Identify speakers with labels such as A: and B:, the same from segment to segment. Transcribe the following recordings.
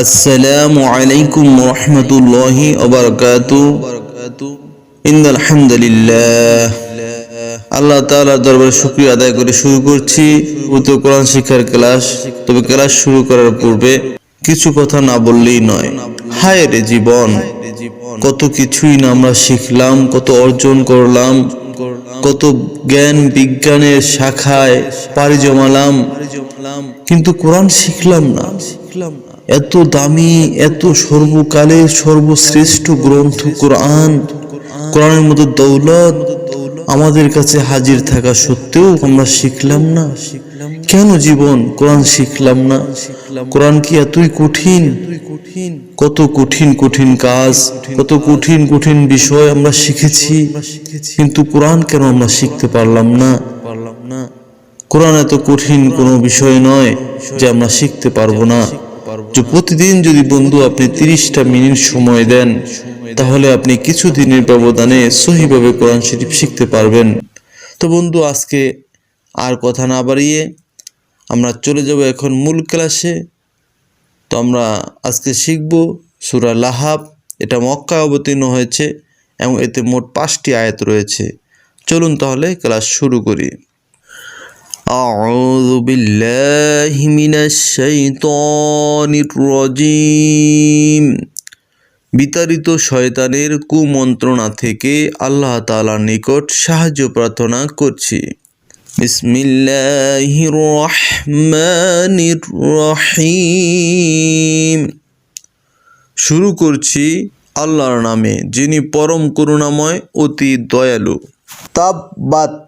A: আসসালামু আলাইকুম وبركاته إن الحمد لله আল্লাহ তাআলার দরবারে শুকরিয়া আদায় করে শুরু করছি উত্তর কোরআন শিক্ষার ক্লাস। তবে ক্লাস শুরু করার পূর্বে কিছু কথা না বললেই নয়। হায় রে জীবন, কত কিছুই না আমরা শিখলাম, কত অর্জন করলাম, কত জ্ঞান বিজ্ঞানের শাখায় পারি জমালাম। কিন্তু কোরআন শিখলাম না শিখলাম না। এত দামি, এত সর্বকালের সর্বশ্রেষ্ঠ গ্রন্থ কোরআন, কোরআনের মতো দৌলত আমাদের কাছে হাজির থাকা সত্ত্বেও আমরা শিখলাম না। কেন জীবন কোরআন শিখলাম না? কোরআন কি এতই কঠিন? কত কঠিন কঠিন কাজ, কত কঠিন কঠিন বিষয় আমরা শিখেছি, কিন্তু কোরআন কেন আমরা শিখতে পারলাম না পারলাম না? কোরআন এত কঠিন কোনো বিষয় নয় যে আমরা শিখতে পারব না। যে প্রতিদিন যদি বন্ধু আপনি তিরিশটা মিনিট সময় দেন, তাহলে আপনি কিছু দিনের ব্যবধানে সহিভাবে কোরআন শরীফ শিখতে পারবেন। তো বন্ধু, আজকে আর কথা না বাড়িয়ে আমরা চলে যাব এখন মূল ক্লাসে। তো আমরা আজকে শিখব সুরা লাহাব। এটা মক্কায় অবতীর্ণ হয়েছে এবং এতে মোট পাঁচটি আয়াত রয়েছে। চলুন তাহলে ক্লাস শুরু করি। أعوذ بالله من الشيطان الرجيم বিতাড়িত শয়তানের কুমন্ত্রণা থেকে আল্লাহ তাআলার নিকট সাহায্য প্রার্থনা করছি বিসমিল্লাহির রহমানির রহিম শুরু করছি আল্লাহর নামে যিনি পরম করুণাময় অতি দয়ালু তাব্বাত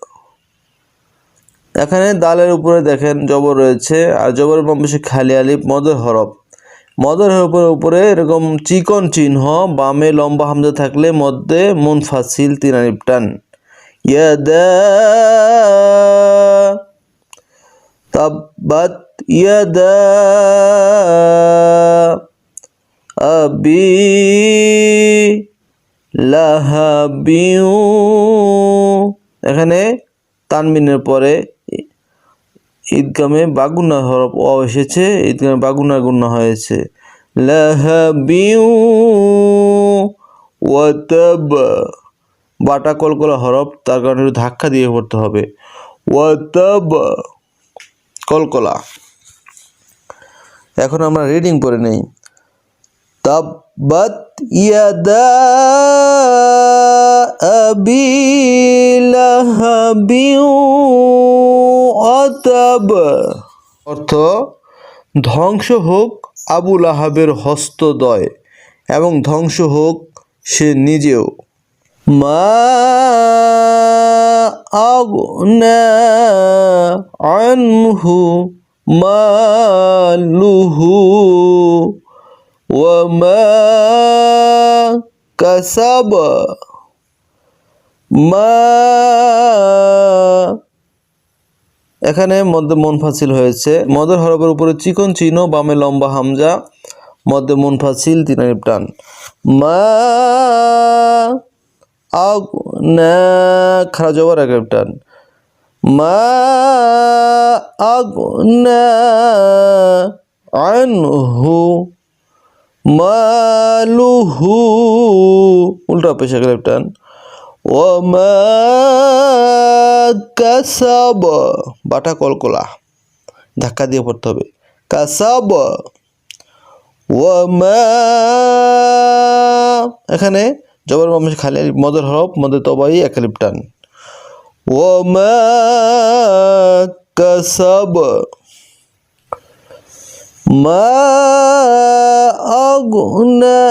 A: এখানে দালের উপরে দেখেন জবর রয়েছে, আর জবরের বাম পাশে খালি আলিফ, মদের হরফ। মদের হরফের উপরে এরকম চিকন চিহ্ন, বামে লম্বা হামজা থাকলে মধ্যে মন ফাসিল তিন আলিফ টান। তাব্বাত ইয়াদা আবি লাহাবিউ। এখানে তানমিনের পরে ঈদগামে বাগুনা হরফ অ এসেছে, ঈদগামে বাগুনা গুন্না হয়েছে। বাটা কলকলা হরফ, তার কারণে একটু ধাক্কা দিয়ে পড়তে হবে। ওয়াতাব কলকলা। এখন আমরা রিডিং পড়ে নেই। তাব্বাত ইয়াদা আবি আহাব অর্থ, ধ্বংস হোক আবুল আহাবের হস্তদয় এবং ধ্বংস হোক সে নিজেও। মা আনহু মালুহু ওয়ামা কাসাব। মা এখানে মধ্যে মন ফাসিল হয়েছে। মদের হরফের উপরে চিকন চিহ্ন, বামে লম্বা হামজা, মধ্যে মন ফাসিল, তিন টান মা আগ এক টান মা আগ মালুহু উল্টা পেশা গেলে টান ও কাসাব। বাটা কলকলা। ধাক্কা দিয়ে পড়তে হবে। কাসাব। এখানে জবর মামে খালি মদের হরফ, মদের তবাই এক আলিফ টান। ও কাসাব। ما أغنى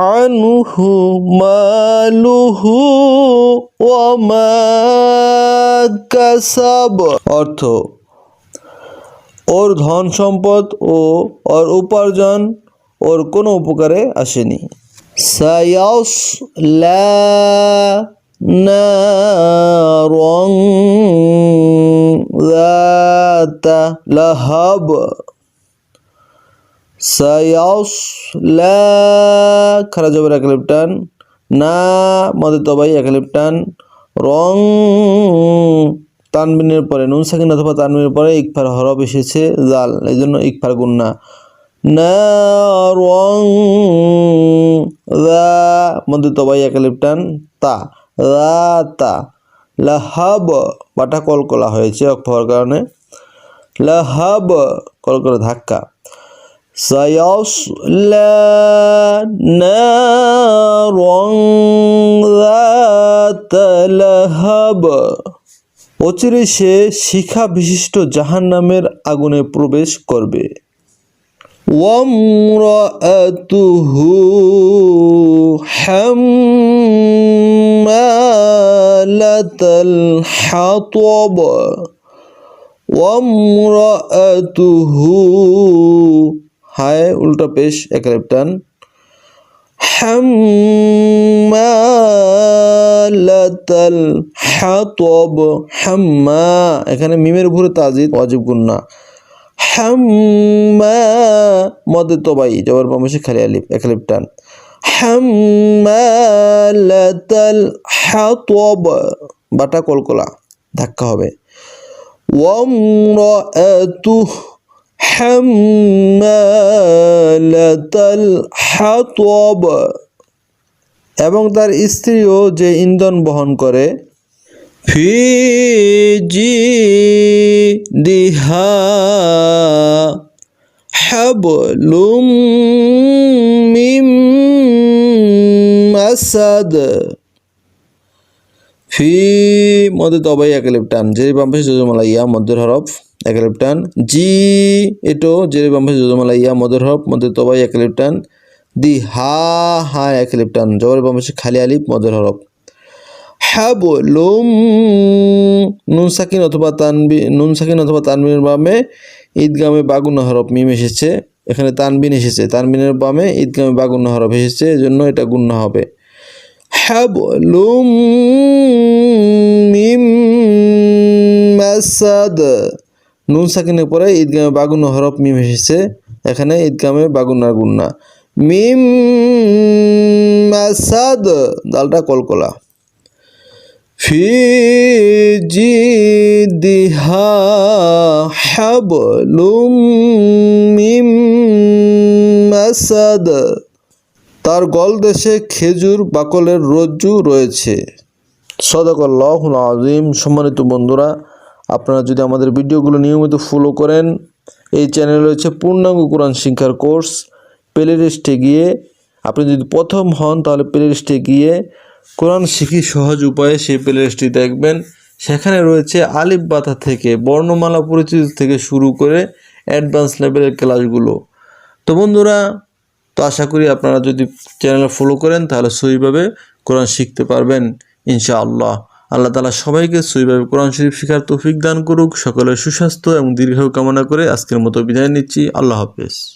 A: عنه ماله وما كسب অর্থ ওর ধন সম্পদ ও ওর উপার্জন ওর কোনো উপকারে আসেনি سيصلى نارا ذات لهب সায়াসলা খারা জবের এক না মধ্যে তবাই একলিপটান রং তানবিনের পরে নুন সাকিন অথবা তানবিনের পরে ইকফার হরফ এসেছে জাল এই জন্য ইকফার গুন্না না রং রা মধ্যে তবাই একলিপটান তা রা তা লাহাব বাটা কলকলা হয়েছে অক্ষর কারণে লাহাব কল ধাক্কা سيصلى نارا ذات لهب অচিরে সে শিখা বিশিষ্ট জাহান নামের আগুনে প্রবেশ করবে وامرأته حمالة الحطب وامرأته হায়, উল্টা পেশ, এক রেপটান। হাম্মালাতাল তব হাম্মা। এখানে মিমের উপরে তাজিদ অজীব গুন্না। হাম্মা মদে তবাই, জবর বামসে খালি আলিফ, এক আলিফ টান হাম্মালাতাল তব বাটা কলকলা, ধাক্কা হবে। ওয়ামরাতুহু হাম্মালাতাল হাতব এবং তার স্ত্রীও যে ইন্ধন বহন করে ফিজি দিহা হাবলুম মিম মাসাদ। ফি মধ্যে তবাই একলিপ টান, যে বাম পাশে ইয়া মধ্যের হরফ। একালিপ টান জি, এটো যে বাম্পাসে যোজমালা ইয়া মধ্যের হরফ মদের তবাই একালিপ টান দি, হা হা একালিপ টান জবর বাম্পাসে খালি আলিপ মধ্যের হরফ। হাবলুম, নুন সাকিন অথবা তানবি, নুন সাকিন অথবা তানবিনের বামে ঈদগামে বাগুন হরফ মিম এসেছে। এখানে তানবিন এসেছে। তানবিনের বামে ঈদগামে বাগুন হরফ এসেছে, এজন্য এটা গুণ্য হবে। হাবলুম, মিম, মাসাদ। নুন সাকিনের পরে ঈদগামে বাগুন হরফ মিম এসেছে। এখানে ঈদগামে বাগুন আর গুন্না মিম আসাদ, দালটা কলকলা। ফি জি দিহা হাবলুম মিম আসাদ। তার গলদেশে খেজুর, বাকলের রজ্জু রয়েছে। সদাকল্লাহুল আজিম সম্মানিত বন্ধুরা আপনারা যদি আমাদের ভিডিওগুলো নিয়মিত ফলো করেন, এই চ্যানেল রয়েছে পূর্ণাঙ্গ কোরআন শিক্ষার কোর্স প্লে লিস্টে গিয়ে আপনি যদি প্রথম হন, তাহলে প্লে লিস্টে গিয়ে কোরআন শিখি সহজ উপায়ে সেই প্লে লিস্টটি দেখবেন। সেখানে রয়েছে আলিফ বাতা থেকে বর্ণমালা পরিচিতি থেকে শুরু করে অ্যাডভান্স লেভেলের ক্লাসগুলো তো বন্ধুরা, তো আশা করি আপনারা যদি চ্যানেল ফলো করেন, তাহলে সইভাবে কোরআন শিখতে পারবেন, ইনশাআল্লাহ। আল্লাহ তালা সবাইকে সইভাবে কোরআন শরীফ শিখার তৌফিক দান করুক। সকলের সুস্বাস্থ্য এবং দীর্ঘ কামনা করে আজকের মতো বিদায় নিচ্ছি। আল্লাহ হাফেজ।